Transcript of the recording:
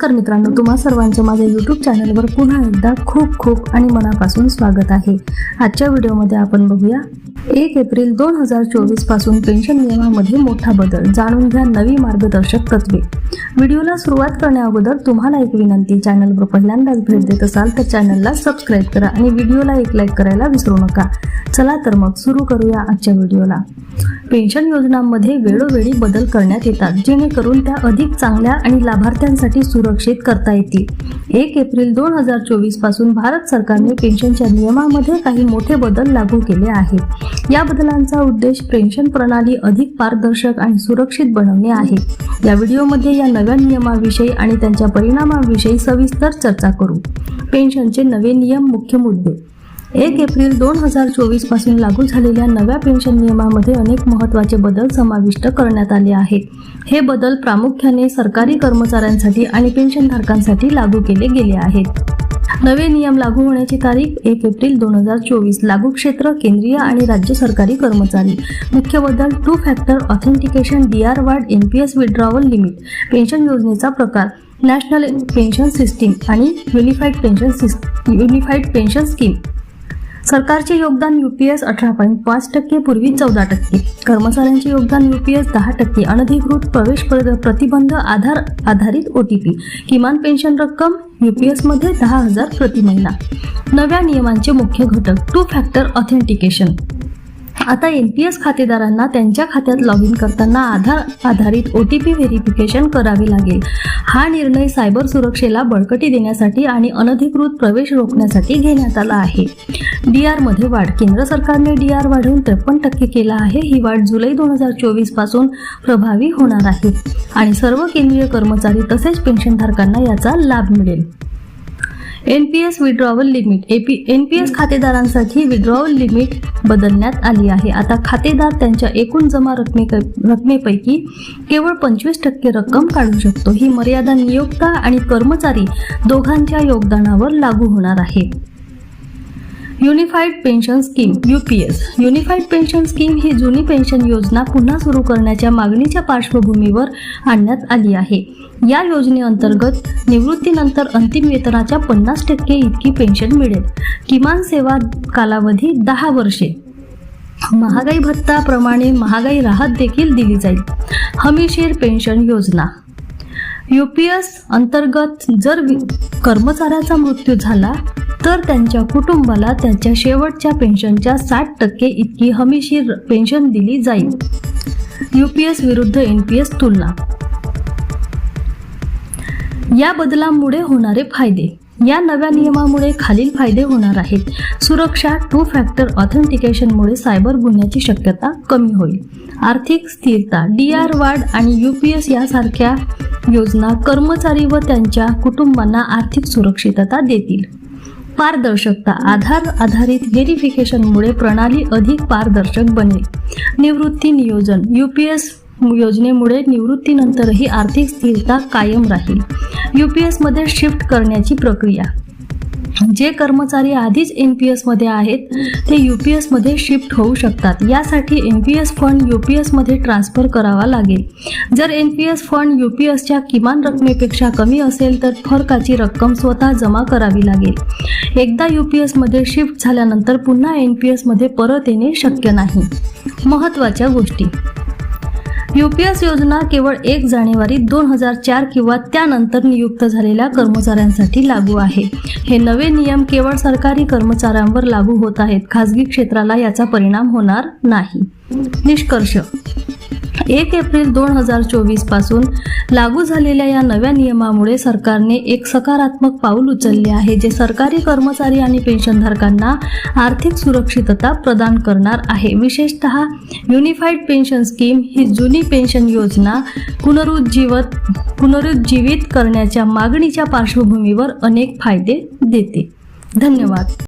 नमस्कार मित्रांनो तुम्हा सर्वांचं माझ्या यूट्यूब चॅनलवर पुन्हा एकदा खूप खूप आणि मनापासून स्वागत आहे. आजच्या व्हिडिओमध्ये आपण बघूया एक एप्रिल दोन हजार चोवीसपासून पेन्शन नियमामध्ये मोठा बदल जाणून घ्या नवी मार्गदर्शक तत्वे. व्हिडिओला सुरुवात करण्याअगोदर तुम्हाला एक विनंती चॅनलवर पहिल्यांदाच भेट देत असाल तर चॅनलला सबस्क्राईब करा आणि व्हिडिओला एक लाईक करायला विसरू नका. चला तर मग सुरू करूया आजच्या व्हिडिओला. पेन्शन योजनांमध्ये वेळोवेळी बदल करण्यात येतात जेणेकरून त्या अधिक चांगल्या आणि लाभार्थ्यांसाठी सुरक्षित करता येतील. एक एप्रिल दोन हजार चोवीसपासून भारत सरकारने पेन्शनच्या नियमामध्ये काही मोठे बदल लागू केले आहेत. या बदलांचा उद्देश पेन्शन प्रणाली अधिक पारदर्शक आणि सुरक्षित बनवणे आहे. या व्हिडिओमध्ये या नव्या नियमाविषयी आणि त्यांच्या परिणामाविषयी सविस्तर चर्चा करू. पेन्शनचे नवे नियम मुख्य मुद्दे. एक एप्रिल दोन हजार चोवीसपासून लागू झालेल्या नव्या पेन्शन नियमामध्ये अनेक महत्त्वाचे बदल समाविष्ट करण्यात आले आहेत. हे बदल प्रामुख्याने सरकारी कर्मचाऱ्यांसाठी आणि पेन्शनधारकांसाठी लागू केले गेले आहेत. नवे नियम लागू होण्याची तारीख एक एप्रिल दोन हजार चोवीस. लागू क्षेत्र केंद्रीय आणि राज्य सरकारी कर्मचारी. मुख्य बदल two factor authentication D R ward N P S withdrawal limit. Pension योजनेचा प्रकार. नॅशनल पेन्शन सिस्टीम आणि unified pension system unified pension scheme. सरकारचे योगदान युपीएस अठरा पॉईंट पाच टक्के पूर्वी चौदा टक्के. कर्मचाऱ्यांचे योगदान युपीएस दहा टक्के. अनधिकृत प्रवेश प्रतिबंध आधार आधारित ओटीपी किमान पेन्शन रक्कम युपीएसमध्ये दहा हजार प्रति महिना. नव्या नियमांचे मुख्य घटक. टू फॅक्टर ऑथेंटिकेशन आता एन पी एस खातेदारांना त्यांच्या खात्यात लॉग इन करताना आधार आधारित ओ टी पी व्हेरिफिकेशन करावे लागेल. हा निर्णय सायबर सुरक्षेला बळकटी देण्यासाठी आणि अनधिकृत प्रवेश रोखण्यासाठी घेण्यात आला आहे. डी आरमध्ये वाढ. केंद्र सरकारने डी आर वाढवून त्रेपन्न टक्के केला आहे. ही वाढ जुलै दोन हजार चोवीसपासून प्रभावी होणार आहे. आणि सर्व केंद्रीय कर्मचारी तसेच पेन्शनधारकांना याचा लाभ मिळेल. N P S withdrawal limit AP N P S खातेदारांसाठी विड्रॉवल लिमिट बदलण्यात आली आहे. आता खातेदार त्यांच्या एकूण जमा रकमे रकमेपैकी केवळ पंचवीस टक्के रक्कम काढू शकतो. ही मर्यादा नियोक्ता आणि कर्मचारी दोघांच्या योगदानावर लागू होणार आहे. Unified pension scheme UPS unified pension scheme ही जुनी पेन्शन योजना पुन्हा सुरू करण्याच्या मागणीच्या पार्श्वभूमीवर आणण्यात आली आहे. या योजनेअंतर्गत निवृत्तीनंतर अंतिम वेतनाच्या पन्नास टक्के इतकी पेन्शन मिळेल. किमान सेवा कालावधी दहा वर्षे. महागाई भत्ताप्रमाणे महागाई राहत देखील दिली जाईल. हमीशीर पेन्शन योजना. यूपीएस अंतर्गत जर कर्मचाऱ्याचा मृत्यू झाला तर त्यांच्या कुटुंबाला त्यांच्या शेवटच्या पेन्शनच्या साठ टक्के इतकी हमीशीर पेन्शन दिली जाईल. यूपीएस विरुद्ध एनपीएस तुलना. या बदलामुळे होणारे फायदे. या नव्या नियमामुळे खालील फायदे होणार आहेत. सुरक्षा टू फॅक्टर ऑथेंटिकेशनमुळे सायबर गुन्ह्याची शक्यता कमी होईल. आर्थिक स्थिरता डी आर वाढ आणि यू पी एस यासारख्या योजना कर्मचारी व त्यांच्या कुटुंबांना आर्थिक सुरक्षितता देतील. पारदर्शकता आधार आधारित व्हेरिफिकेशनमुळे प्रणाली अधिक पारदर्शक बनेल. निवृत्ती नियोजन यू पी एस योजनेमुळे निवृत्तीनंतरही आर्थिक स्थिरता कायम राहील. यू पी एसमध्ये शिफ्ट करण्याची प्रक्रिया. जे कर्मचारी आधीच एन पी एसमध्ये आहेत ते यू पी एसमध्ये शिफ्ट होऊ शकतात. यासाठी N P S fund U P एसमध्ये ट्रान्सफर करावा लागेल. जर N P S fund U P एसच्या किमान रकमेपेक्षा कमी असेल तर फरकाची रक्कम स्वतः जमा करावी लागेल. एकदा यू पी एसमध्ये शिफ्ट झाल्यानंतर पुन्हा एन पी एसमध्ये परत येणे शक्य नाही. महत्त्वाच्या गोष्टी. यूपीएस योजना केवळ एक जानेवारी दोन हजार चार किंवा त्यानंतर नियुक्त झालेल्या कर्मचाऱ्यांसाठी लागू आहे. हे नवे नियम केवळ सरकारी कर्मचाऱ्यांवर लागू होत आहेत. खासगी क्षेत्राला याचा परिणाम होणार नाही. निष्कर्ष एक एप्रिल दोन हजार चोवीसपासून लागू झालेल्या या नव्या नियमामुळे सरकारने एक सकारात्मक पाऊल उचलले आहे जे सरकारी कर्मचारी आणि पेन्शनधारकांना आर्थिक सुरक्षितता प्रदान करणार आहे. विशेषतः युनिफाईड पेन्शन स्कीम ही जुनी पेन्शन योजना पुनरुज्जीवत पुनरुज्जीवित करण्याच्या मागणीच्या पार्श्वभूमीवर अनेक फायदे देते. धन्यवाद.